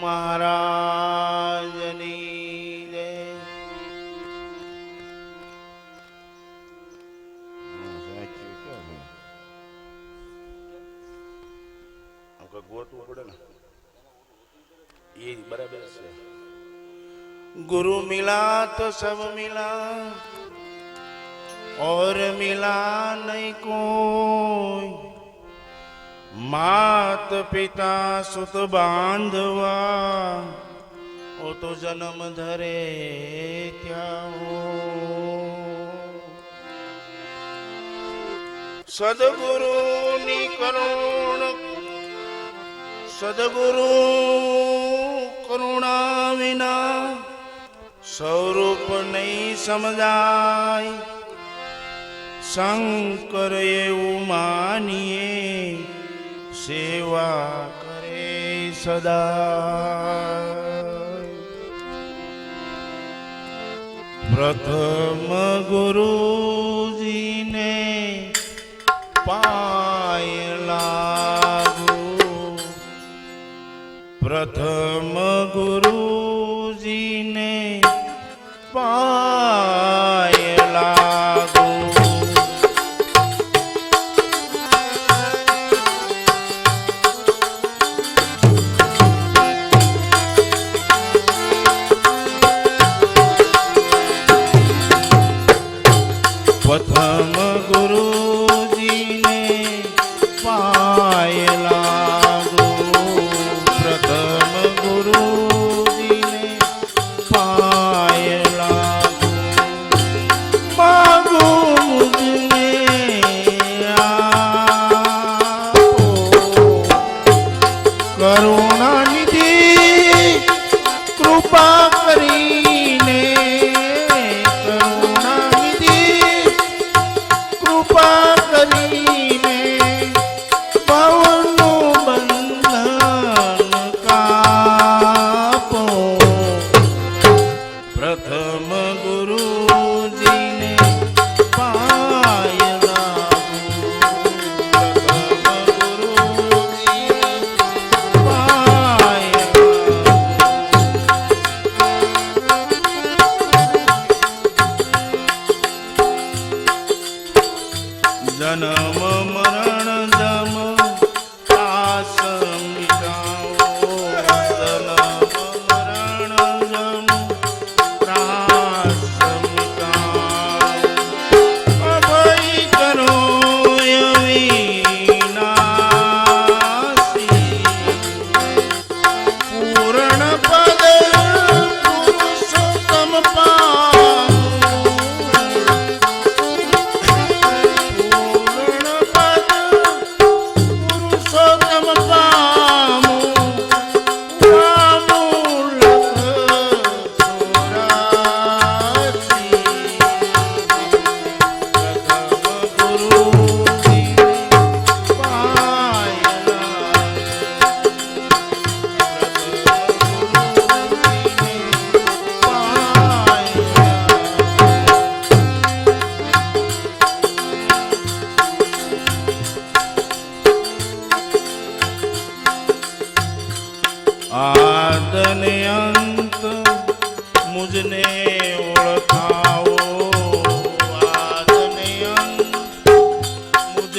મહારાજની જય ગોતવું પડે ને એ બરાબર છે गुरु मिला तो सब मिला और मिला नहीं कोई માત પિતા સુત બાંધવા, ઓ તો જન્મ ધરે ત્યાં સદગુરુ ની કરુણ, સદગુરુ કરુણા વિના સ્વરૂપ નહીં સમજાય. શંકર એવું માનીએ સેવા કરે સદા. પ્રથમ ગુરુજીને પાય પ્રથમ ગુરુજીને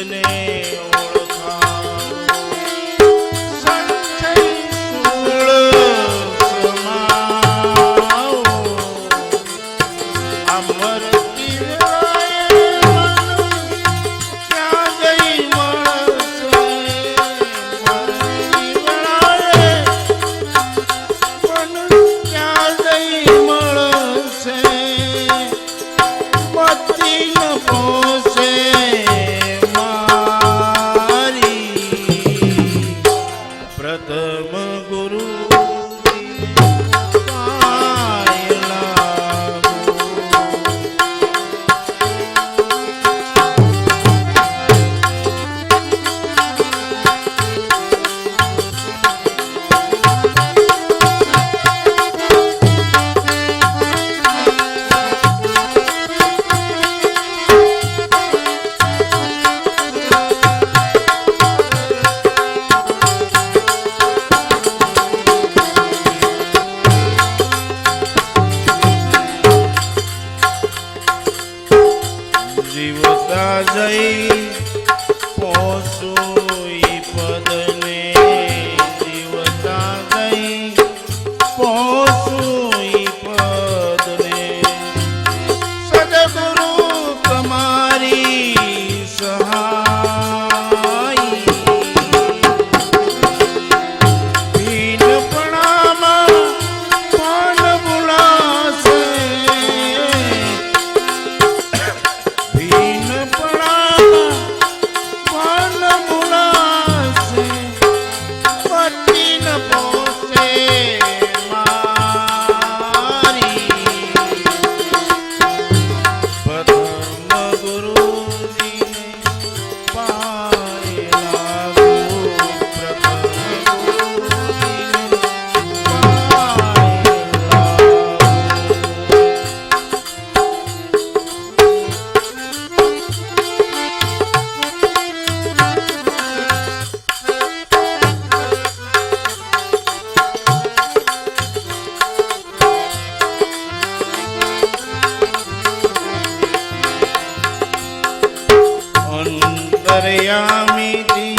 জন্যে जई अंतर्यामी जी